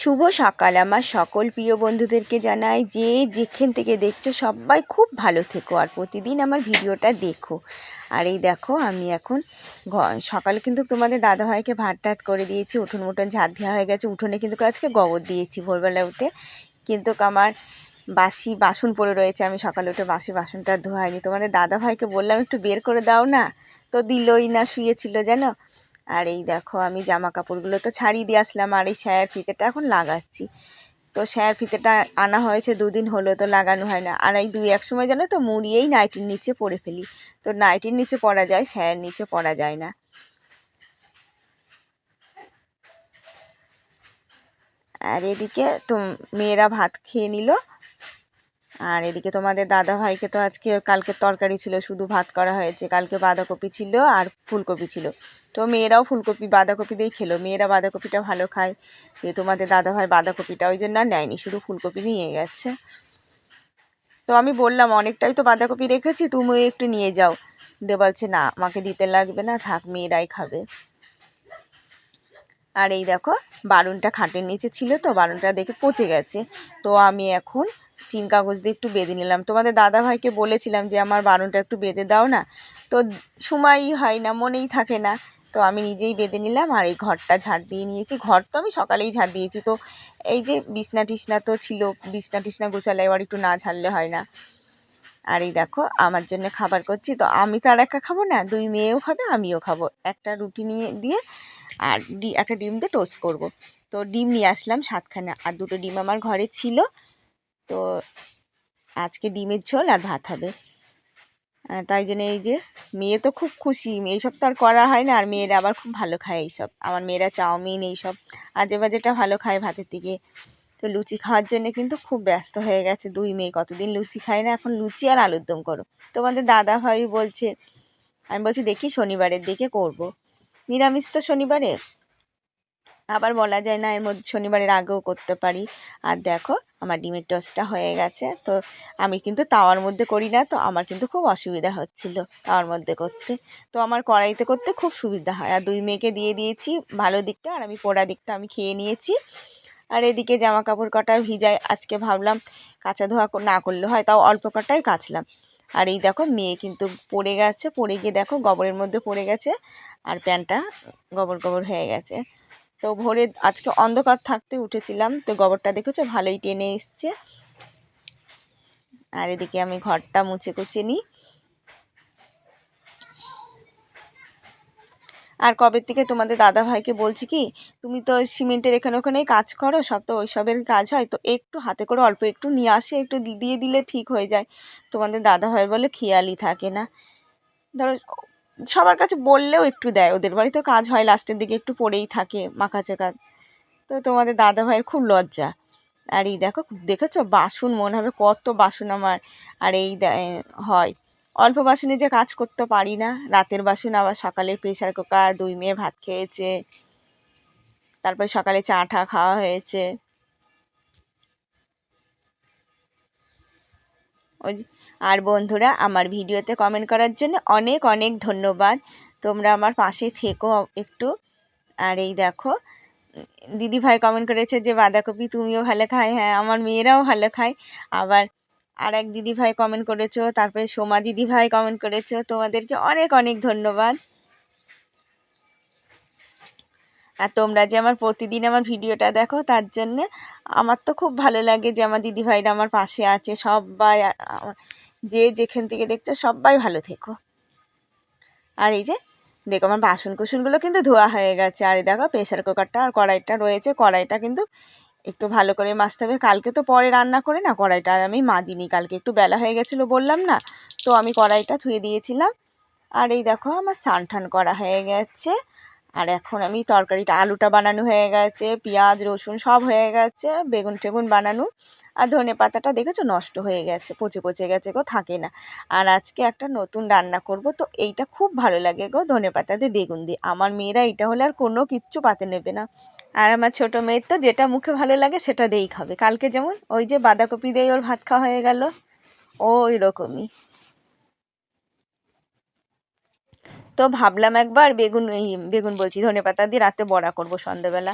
শুভ সকাল। আমার সকল প্রিয় বন্ধুদেরকে জানাই যে যেখান থেকে দেখছ সবাই খুব ভালো থেকো আর প্রতিদিন আমার ভিডিওটা দেখো। আর এই দেখো, আমি এখন সকালে কিন্তু তোমাদের দাদাভাইকে ভাত টাত করে দিয়েছি, উঠোন মুঠোন ঝাঁট দেওয়া হয়ে গেছে। উঠোনে কিন্তু আজকে গোবর দিয়েছি ভোরবেলা উঠে। কিন্তু আমার বাসি বাসন পড়ে রয়েছে, আমি সকালে উঠে বাসি বাসনটা ধোয়াইনি। তোমাদের দাদাভাইকে বললাম, একটু বের করে দাও না। তো দিলই না, শুয়েছিল জানো আর এই দেখো আমি জামা কাপড়গুলো তো ছাড়িয়ে দিয়ে আসলাম আর এই স্যার ফিতেটা এখন লাগাচ্ছি। তো স্যার ফিতেটা আনা হয়েছে দুদিন হলো, তো লাগানো হয় না। আর এই দুই এক সময় জানো তো মুড়িয়েই নাইটির নিচে পরে ফেলি। তো নাইটির নিচে পরা যায়, স্যার নিচে পরা যায় না। আর এদিকে তো মেয়েরা ভাত খেয়ে নিল। আর এদিকে তোমাদের দাদা ভাইকে তো আজকে, কালকে তরকারি ছিল, শুধু ভাত করা হয়েছে। কালকে বাঁধাকপি ছিল আর ফুলকপি ছিল। তো মেয়েরাও ফুলকপি, বাঁধাকপি দিয়েই খেলো। মেয়েরা বাঁধাকপিটা ভালো খায়। দিয়ে তোমাদের দাদা ভাই বাঁধাকপিটা ওই জন্য আর নেয়নি, শুধু ফুলকপি নিয়ে গেছে। তো আমি বললাম, অনেকটাই তো বাঁধাকপি রেখেছি, তুমিও একটু নিয়ে যাও। দে বলছে, না, আমাকে দিতে লাগবে না, থাক, মেয়েরাই খাবে। আর এই দেখো, বারুনটা খাটের নিচে ছিল তো, বারুনটা দেখে পচে গেছে। তো আমি এখন চিন কাগজ দিয়ে একটু বেঁধে নিলাম। তোমাদের দাদা ভাইকে বলেছিলাম যে, আমার বারুনটা একটু বেঁধে দাও না। তো সময়ই হয় না, মনেই থাকে না। তো আমি নিজেই বেঁধে নিলাম আর এই ঘরটা ঝাড় দিয়ে নিয়েছি। ঘর তো আমি সকালেই ঝাড় দিয়েছি। তো এই যে বিছনা টিসনা তো ছিল, বিছনা টিসনা গোছালে এবার একটু না ঝাড়লে হয় না। আর এই দেখো, আমার জন্য খাবার করছি। তো আমি তো আর একা খাব না, দুই মেয়েও খাবে, আমিও খাব। একটা রুটি নিয়ে দিয়ে আর একটা ডিম দিয়ে টোস্ট করব। তো ডিম নিয়ে আসলাম সাতখানা। আর দুটো ডিম আমার ঘরে ছিল। তো আজকে ডিমের ঝোল আর ভাত হবে। তাই জন্য এই যে মেয়ে তো খুব খুশি, এইসব তো আর করা হয় না, আর মেয়েরা আবার খুব ভালো খায় এইসব। আমার মেয়েরা চাউমিন এইসব আজে বাজেটা ভালো খায় ভাতের দিকে। তো লুচি খাওয়ার জন্য কিন্তু খুব ব্যস্ত হয়ে গেছে দুই মেয়ে, কতদিন লুচি খায় না, এখন লুচি আর আলুর দম করো। তোমাদের দাদা ভাই বলছে, আমি বলছি দেখি শনিবারের দিকে করব। নিরামিষ তো শনিবারে? আবার বলা যায় না এর মধ্যে শনিবারের আগেও করতে পারি। আর দেখো, আমার ডিমের টোস্টটা হয়ে গেছে। তো আমি কিন্তু তাওয়ার মধ্যে করি না, তো আমার কিন্তু খুব অসুবিধা হচ্ছিল তাওয়ার মধ্যে করতে। তো আমার কড়াইতে করতে খুব সুবিধা হয়। আর দুই মেয়েকে দিয়ে দিয়েছি, ভালো দিকটা আর আমি পোড়া দিকটা আমি খেয়ে নিয়েছি। আর এদিকে জামা কাপড় কটা ভিজায় আজকে ভাবলাম কাঁচা ধোয়া না করলে হয়, তাও অল্প কটাই কাচলাম। আর এই দেখো, মেয়ে কিন্তু পড়ে গেছে, পড়ে গিয়ে দেখো, গোবরের মধ্যে পড়ে গেছে। আর প্যান্টটা গোবর গোবর হয়ে গেছে। তো ভোরে আজকে অন্ধকার থাকতে উঠেছিলাম। তো গোবরটা দেখেছ? ভালোই টেনে এসছে। আর এদিকে আমি ঘরটা মুছে কুচে নিই। আর কবের থেকে তোমাদের দাদা ভাইকে বলছি কি, তুমি তো সিমেন্টের এখানে ওখানেই কাজ করো, সব তো ওইসবের কাজ হয়। তো একটু হাতে করে অল্প একটু নিয়ে আসে, একটু দিয়ে দিলে ঠিক হয়ে যায়। তোমাদের দাদা ভাই বলে খেয়ালই থাকে না। ধরো সবার কাছে বললেও একটু দেয়। ওদের বাড়িতেও কাজ হয় লাস্টের দিকে একটু পড়েই থাকে মাখা চেকা তো তোমাদের দাদা ভাইয়ের খুব লজ্জা। আর এই দেখো, দেখেছ? বাসন, মনে হবে কত বাসন আমার। আর এই হয়। অল্প বাসনে যে কাজ করতে পারি না, রাতের বাসন আবার সকালে প্রেশার কুকার, দুই মেয়ে ভাত খেয়েছে। তারপরে সকালে চা টা খাওয়া হয়েছে। ওই আর বন্ধুরা, আমার ভিডিওতে কমেন্ট করার জন্য অনেক অনেক ধন্যবাদ। তোমরা আমার পাশে থেকো একটু। আর এই দেখো দিদি ভাই কমেন্ট করেছে যে, বাঁধাকপি তুমিও ভালো খায় হ্যাঁ আমার মেয়েরাও ভালো খায়। আবার আর এক দিদি ভাই কমেন্ট করেছ, তারপরে সোমা দিদি ভাই কমেন্ট করেছ। তোমাদেরকে অনেক অনেক ধন্যবাদ। আর তোমরা যে আমার প্রতিদিন আমার ভিডিওটা দেখো, তার জন্যে আমার তো খুব ভালো লাগে যে, আমার দিদিভাইরা আমার পাশে আছে। সবাই যে যেখান থেকে দেখছ সবাই ভালো থেকো। আর এই যে, দেখো আমার বাসন কুসনগুলো কিন্তু ধোয়া হয়ে গেছে। আর এই দেখো প্রেশার কুকারটা আর কড়াইটা রয়েছে। কড়াইটা কিন্তু একটু ভালো করে মাজতে হবে। কালকে তো পরে রান্না করে না কড়াইটা আর আমি মাজিনি। কালকে একটু বেলা হয়ে গেছিল বললাম না, তো আমি কড়াইটা ধুয়ে দিয়েছিলাম। আর এই দেখো আমার স্নান করা হয়ে গেছে। আর এখন আমি তরকারিটা, আলুটা বানানো হয়ে গেছে, পেঁয়াজ, রসুন সব হয়ে গেছে বেগুন টেগুন বানানো। আর ধনে পাতাটা দেখেছ? নষ্ট হয়ে গেছে, পচে পচে গেছে গো, থাকে না। আর আজকে একটা নতুন রান্না করব, তো এইটা খুব ভালো লাগে গো, ধনে পাতা দিয়ে বেগুন দিয়ে। আমার মেয়েরা এটা হলে আর কোনো কিচ্ছু পাতে নেবে না। আর আমার ছোটো মেয়ের তো যেটা মুখে ভালো লাগে সেটা দিয়েই খাবে। কালকে যেমন ওই যে বাঁধাকপি দিয়ে ওর ভাত খাওয়া হয়ে গেল, ওই রকমই। তো ভাবলাম একবার বেগুন, এই বেগুন বলছি, ধনে পাতা দিয়ে রাতে বড়া করব সন্ধেবেলা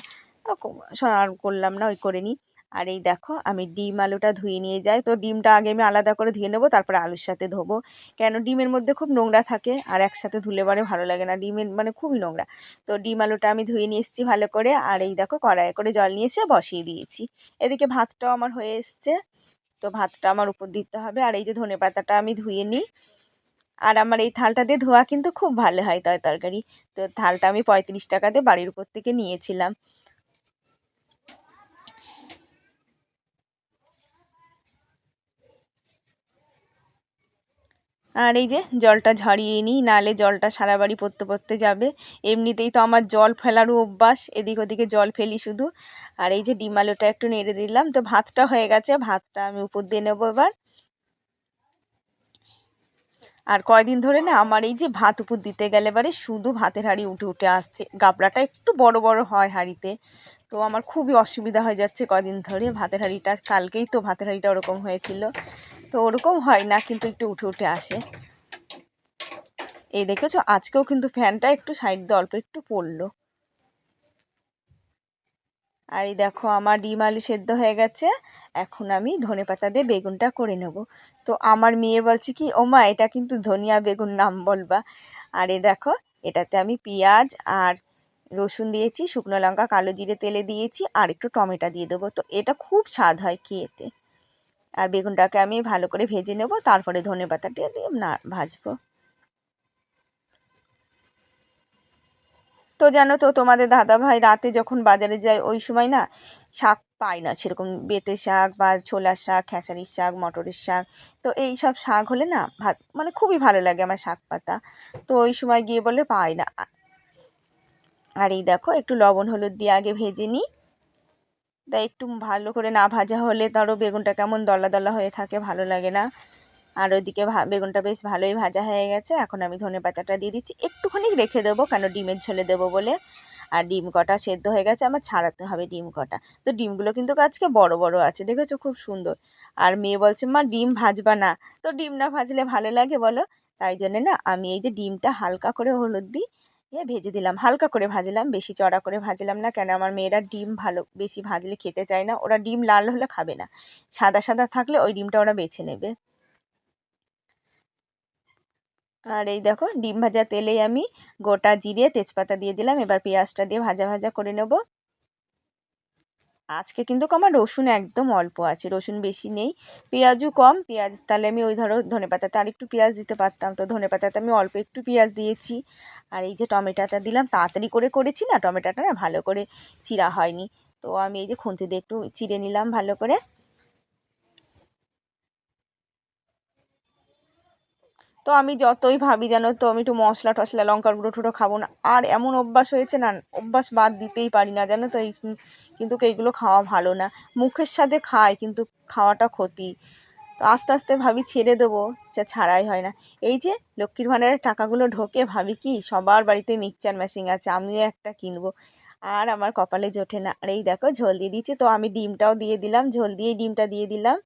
আর করলাম না, ওই করে নিই। আর এই দেখো, আমি ডিম আলুটা ধুয়ে নিয়ে যাই। তো ডিমটা আগে আমি আলাদা করে ধুয়ে নেব, তারপরে আলুর সাথে ধোবো। কেন? ডিমের মধ্যে খুব নোংরা থাকে আর একসাথে ধুলে পরে ভালো লাগে না। ডিমের মানে খুবই নোংরা। তো ডিম আলুটা আমি ধুয়ে নিয়ে এসেছি ভালো করে। আর এই দেখো, কড়াইয়ে করে জল নিয়ে এসে বসিয়ে দিয়েছি। এদিকে ভাতটাও আমার হয়ে এসছে। তো ভাতটা আমার উপর দিতে হবে। আর এই যে ধনে পাতাটা আমি ধুয়ে নিই। আর আমার এই থালটা দিয়ে ধোয়া কিন্তু খুব ভালো হয় তয় তরকারি। তো থালটা আমি পঁয়ত্রিশ টাকাতে বাড়ির উপর থেকে নিয়েছিলাম। আর এই যে জলটা ঝরিয়ে নিই, নালে জলটা সারা বাড়ি পড়তে পড়তে যাবে। এমনিতেই তো আমার জল ফেলারও অভ্যাস, এদিক ওদিকে জল ফেলি শুধু। আর এই যে ডিমালোটা একটু নেড়ে দিলাম, তো ভাতটা হয়ে গেছে, ভাতটা আমি উপর দিয়ে নেব এবার। আর কয়দিন ধরে না আমার এই যে ভাত উপর দিতে গেলে এবারে শুধু ভাতের হাঁড়ি উঠে উঠে আসছে। গাবলাটা একটু বড় বড় হয় হাঁড়িতে, তো আমার খুবই অসুবিধা হয়ে যাচ্ছে কদিন ধরে। ভাতের হাঁড়িটা, কালকেই তো ভাতের হাঁড়িটা ওরকম হয়েছিল। তো ওরকম হয় না, কিন্তু একটু উঠে উঠে আসে। এই দেখেছ? আজকেও কিন্তু ফ্যানটা একটু সাইড দিয়ে অল্প একটু পড়ল। আর এই দেখো, আমার ডিম আলু সেদ্ধ হয়ে গেছে। এখন আমি ধনে পাতা দিয়ে বেগুনটা করে নেব। তো আমার মেয়ে বলছে কি ও মা এটা কিন্তু ধনিয়া বেগুন নাম বলবা। আর এ দেখো, এটাতে আমি পেঁয়াজ আর রসুন দিয়েছি, শুকনো লঙ্কা, কালো জিরে তেলে দিয়েছি, আর একটু টমেটো দিয়ে দেবো। তো এটা খুব স্বাদ হয় খেয়েতে আর বেগুনটাকে আমি ভালো করে ভেজে নেব, তারপরে ধনে পাতাটা দিয়ে না, ভাজবো। তো জানো তো, তোমাদের দাদা ভাই রাতে যখন বাজারে যায়, ওই সময় না শাক পায় না, সেরকম বেতে শাক বা ছোলার শাক, খেসারির শাক, মটরের শাক, তো এই সব শাক হলে না ভাত মানে খুবই ভালো লাগে আমার শাক পাতা। তো ওই সময় গিয়ে বলে পায় না। আর এই দেখো, একটু লবণ, হলুদ দিয়ে আগে ভেজে নিই। তাই একটু ভালো করে না ভাজা হলে ধরো বেগুনটা কেমন দলা দলা হয়ে থাকে, ভালো লাগে না। আর ওইদিকে বেগুনটা বেশ ভালোই ভাজা হয়ে গেছে। এখন আমি ধনে পাতাটা দিয়ে দিচ্ছি। একটুখানি রেখে দেবো, কেন ডিমের ঝোলে দেবো বলে। আর ডিম কটা সেদ্ধ হয়ে গেছে, আমার ছাড়াতে হবে ডিম কটা। তো ডিমগুলো কিন্তু আজকে বড় বড় আছে, দেখেছ? খুব সুন্দর। আর মেয়ে বলছে, মা, ডিম ভাজবা না। তো ডিম না ভাজলে ভালো লাগে বলো? তাই জন্যে না, আমি এই যে ডিমটা হালকা করে হলুদ দিই এ ভেজে দিলাম। হালকা করে ভাজলাম, বেশি চড়া করে ভাজলাম না। কেন আমার মেয়েরা ডিম ভালো, বেশি ভাজলে খেতে চায় না। ওরা ডিম লাল হলে খাবে না। সাদা সাদা থাকলে ওই ডিমটা ওরা বেছে নেবে। আর এই দেখো, ডিম ভাজা তেলেই আমি গোটা জিরে, তেজপাতা দিয়ে দিলাম। এবার পেঁয়াজটা দিয়ে ভাজা ভাজা করে নেব। আজকে কিন্তু আমার রসুন একদম অল্প আছে, রসুন বেশি নেই। পেঁয়াজও কম, পেঁয়াজ তাহলে আমি ওই ধরো ধনে পাতাতে আর একটু পেঁয়াজ দিতে পারতাম। তো ধনে পাতাতে আমি অল্প একটু পেঁয়াজ দিয়েছি। আর এই যে টমেটোটা দিলাম, তাড়াতাড়ি করে করেছি না, টমেটোটা না ভালো করে চিরা হয়নি। তো আমি এই যে খুন্তি দিয়ে একটু চিড়ে নিলাম ভালো করে। তো আমি যতই ভাবি যেন, তো আমি একটু মশলা টশলা লঙ্কার গুঁড়ো টুড়ো খাব না। আর এমন অভ্যাস হয়েছে না, অভ্যাস বাদ দিতেই পারি না, জানো তো, এই কিন্তু এইগুলো খাওয়া ভালো না। মুখের সাথে খায় কিন্তু খাওয়াটা ক্ষতি। তো আস্তে আস্তে ভাবি ছেড়ে দেবো, যা ছাড়াই হয় না। এই যে লক্ষ্মীর ভাণ্ডারের টাকাগুলো ঢোকে, ভাবি কি, সবার বাড়িতে মিক্সচার মেশিন আছে, আমিও একটা কিনবো। আর আমার কপালে জোটে না। আর এই দেখো, ঝোল দিয়ে দিচ্ছি তো আমি ডিমটাও দিয়ে দিলাম, ঝোল দিয়ে ডিমটা দিয়ে দিলাম।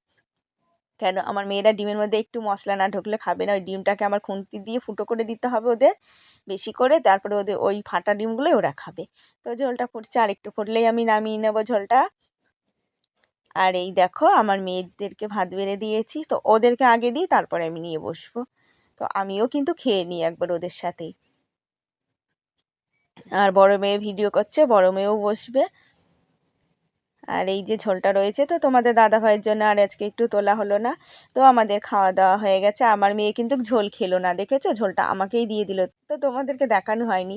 কেন আমার মেয়েরা ডিমের মধ্যে একটু মশলা না ঢুকলে খাবে না? ওই ডিমটাকে আমার খুন্তি দিয়ে ফুটো করে দিতে হবে ওদের বেশি করে। তারপরে ওদের ওই ফাটা ডিমগুলোই ওরা খাবে। তো ঝোলটা ফুটছে, আর একটু ফুটলেই আমি নামিয়ে নেব ঝোলটা। আর এই দেখো, আমার মেয়েদেরকে ভাত বেড়ে দিয়েছি। তো ওদেরকে আগে দিই তারপরে আমি নিয়ে বসবো। তো আমিও কিন্তু খেয়ে নিই একবার ওদের সাথেই। আর বড় মেয়ে ভিডিও করছে, বড় মেয়েও বসবে। আর এই যে ঝোলটা রয়েছে, তো তোমাদের দাদা ভাইয়ের জন্য আর আজকে একটু তোলা হলো না। তো আমাদের খাওয়া দাওয়া হয়ে গেছে। আমার মেয়ে কিন্তু ঝোল খেলো না, দেখেছ? ঝোলটা আমাকেই দিয়ে দিল। তো তোমাদেরকে দেখানো হয়নি।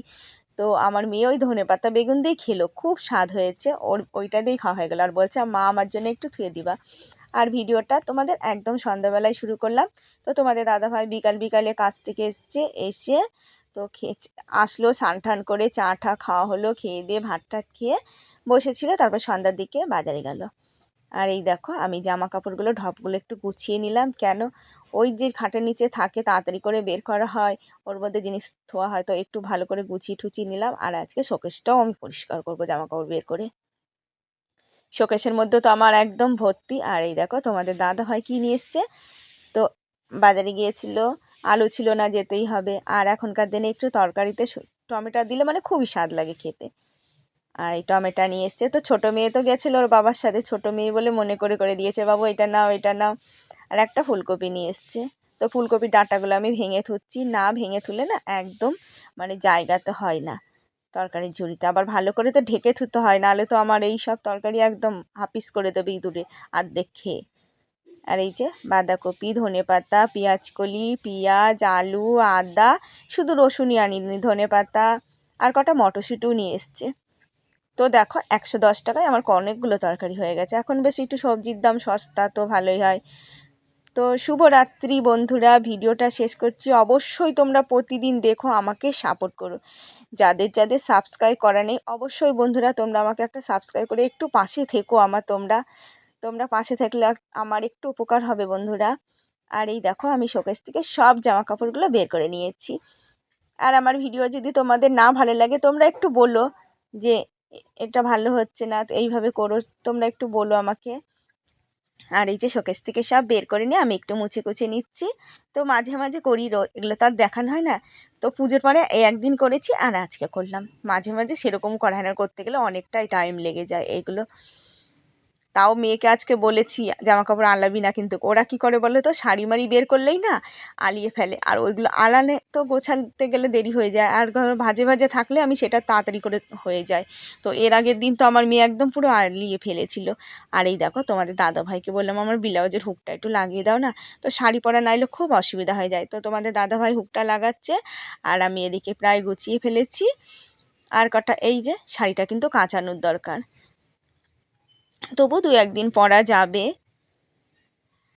তো আমার মেয়ে ওই ধনে পাতা বেগুন দিয়েই খেলো। খুব স্বাদ হয়েছে। ওর, ওইটা দিয়েই খাওয়া হয়ে গেলো। আর বলছে, মা, আমার জন্য একটু থুয়ে দিবা। আর ভিডিওটা তোমাদের একদম সন্ধ্যাবেলায় শুরু করলাম। তো তোমাদের দাদাভাই বিকাল বিকালে কাজ থেকে এসছে, এসে তো খেয়ে আসলো স্নান টান করে চা টা খাওয়া হলো, খেয়ে দিয়ে ভাত টাত খেয়ে বসেছিল, তারপর সন্ধ্যার দিকে বাজারে গেল। আর এই দেখো, আমি জামা কাপড়গুলো ঢপগুলো একটু গুছিয়ে নিলাম। কেন? ওই যে খাটের নিচে থাকে, তাড়াতাড়ি করে বের করা হয়। ওর মধ্যে জিনিস ধোয়া হয়, তো একটু ভালো করে গুছিয়ে টুচিয়ে নিলাম। আর আজকে শোকেশটাও আমি পরিষ্কার করব জামা কাপড় বের করে। শোকেশের মধ্যে তো আমার একদম ভর্তি। আর এই দেখো, তোমাদের দাদা হয় কী নিয়ে এসছে? তো বাজারে গিয়েছিল, আলু ছিল না, যেতেই হবে। আর এখনকার দিনে একটু তরকারিতে টমেটো দিলে মানে খুবই স্বাদ লাগে খেতে। আর এই টমেটো নিয়ে এসছে। তো ছোটো মেয়ে তো গেছিল ওর বাবার সাথে। ছোটো মেয়ে বলে মনে করে করে দিয়েছে, বাবু, এটা নাও এটা নাও। আর একটা ফুলকপি নিয়ে এসছে। তো ফুলকপির ডাঁটাগুলো আমি ভেঙে থুচ্ছি। না ভেঙে তুলে না একদম মানে জায়গাতে হয় না তরকারির ঝুড়িতে। আবার ভালো করে তো ঢেকে থুতে হয়, নাহলে তো আমার এই সব তরকারি একদম হাপিস করে দেবে ইঁদুরে আর্ধেক খেয়ে। আর এই যে বাঁধাকপি ধনে পাতা পেঁয়াজকলি, পেঁয়াজ, আলু, আদা, শুধু রসুনই আনিনি ধনে পাতা আর কটা মটরশুঁটিও নিয়ে এসছে। তো দেখো, একশো দশ টাকায় আমার অনেকগুলো তরকারি হয়ে গেছে। এখন বেশ একটু সবজির দাম সস্তা, তো ভালোই হয়। তো শুভরাত্রি বন্ধুরা, ভিডিওটা শেষ করছি। অবশ্যই তোমরা প্রতিদিন দেখো, আমাকে সাপোর্ট করো। যাদের যাদের সাবস্ক্রাইব করা নেই, অবশ্যই বন্ধুরা, তোমরা আমাকে একটা সাবস্ক্রাইব করে একটু পাশে থেকো আমার তোমরা। তোমরা পাশে থাকলে আমার একটু উপকার হবে বন্ধুরা। আর এই দেখো, আমি শোকেস থেকে সব জামা কাপড়গুলো বের করে নিয়েছি। আর আমার ভিডিও যদি তোমাদের না ভালো লাগে, তোমরা একটু বলো যে এটা ভালো হচ্ছে না এইভাবে করো, তোমরা একটু বলো আমাকে। আর এই যে শোকেস থেকে সব বের করে নিয়ে আমি একটু মুছে কুছে নিচ্ছি। তো মাঝে মাঝে করি রো, এগুলো তো আর দেখানো হয় না। তো পুজোর পরে একদিন করেছি আর আজকে করলাম। মাঝে মাঝে সেরকম করা হয় না করতে গেলে অনেকটাই টাইম লেগে যায় এইগুলো। তাও মেয়েকে আজকে বলেছি জামা কাপড় আলাবি না কিন্তু। ওরা কি করে বলে তো? শাড়ি মাড়ি বের করলেই না আলিয়ে ফেলে। আর ওইগুলো আলানে তো গোছাতে গেলে দেরি হয়ে যায়। আর ভাজে ভাজে থাকলে আমি সেটা তাড়াতাড়ি করে হয়ে যায়। তো এর আগের দিন তো আমার মেয়ে একদম পুরো আলিয়ে ফেলেছিল। আর এই দেখো তোমাদের দাদা ভাইকে বললাম, আমার ব্লাউজের হুকটা একটু লাগিয়ে দাও না। তো শাড়ি পরা নাইলে খুব অসুবিধা হয়ে যায়। তো তোমাদের দাদা ভাই হুকটা লাগাচ্ছে আর আমি এদিকে প্রায় গুছিয়ে ফেলেছি। আর কটা, এই যে শাড়িটা কিন্তু কাঁচানোর দরকার। তবু দু একদিন পরা যাবে।